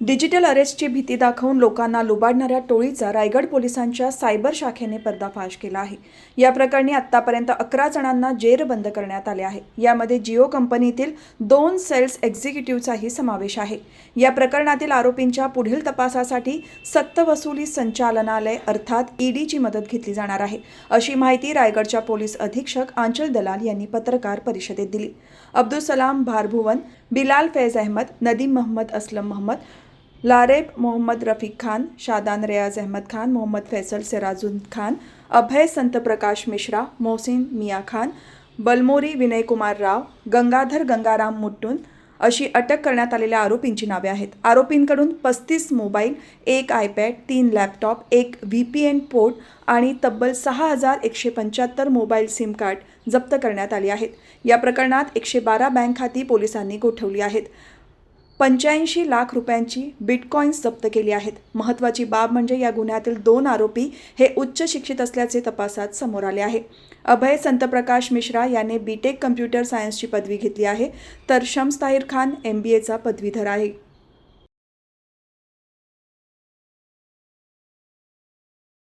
Digital अरेस्टची भीती दाखवून लोकांना लुबाडणाऱ्या टोळीचा रायगड पोलिसांच्या सायबर शाखेने पर्दाफाश केला आहे. या प्रकरणी आतापर्यंत अकरा जणांना जेरबंद करण्यात आले आहे. यामध्ये जिओ कंपनीतील दोन सेल्स एक्झिक्युटिव्हचाही समावेश आहे. या प्रकरणातील आरोपींच्या पुढील तपासासाठी सक्तवसुली संचालनालय अर्थात ईडीची मदत घेतली जाणार आहे अशी माहिती रायगडच्या पोलीस अधीक्षक आंचल दलाल यांनी पत्रकार परिषदेत दिली. अब्दुल सलाम भारभुवन बिलाल फैज अहमद नदीम महम्मद असलम मोहम्मद लारेब मोहम्मद रफीक खान शादान रियाज अहमद खान मोहम्मद फैसल सिराजुद्दीन खान अभय संत प्रकाश मिश्रा मोहसिन मिया खान बलमोरी विनयकुमार राव गंगाधर गंगाराम मुट्टून अशी अटक करण्यात आलेल्या आरोपींची नावे आहेत. आरोपींकडून पस्तीस मोबाईल एक आयपॅड तीन लॅपटॉप एक व्ही पी एन पोर्ट आणि तब्बल सहा हजार एकशे पंच्याहत्तर मोबाईल सिम कार्ड जप्त करण्यात आली आहेत. या प्रकरणात एकशे बारा बँक खाती पोलिसांनी गोठवली आहेत. पंच्याऐंशी लाख रुपयांची बिटकॉईन्स जप्त केली आहेत. महत्त्वाची बाब म्हणजे या गुन्ह्यातील दोन आरोपी हे उच्च शिक्षित असल्याचे तपासात समोर आले आहे. अभय संतप्रकाश मिश्रा याने बीटेक कम्प्युटर सायन्सची पदवी घेतली आहे. तर शम्स ताहिर खान एम बी एचा पदवीधर आहे.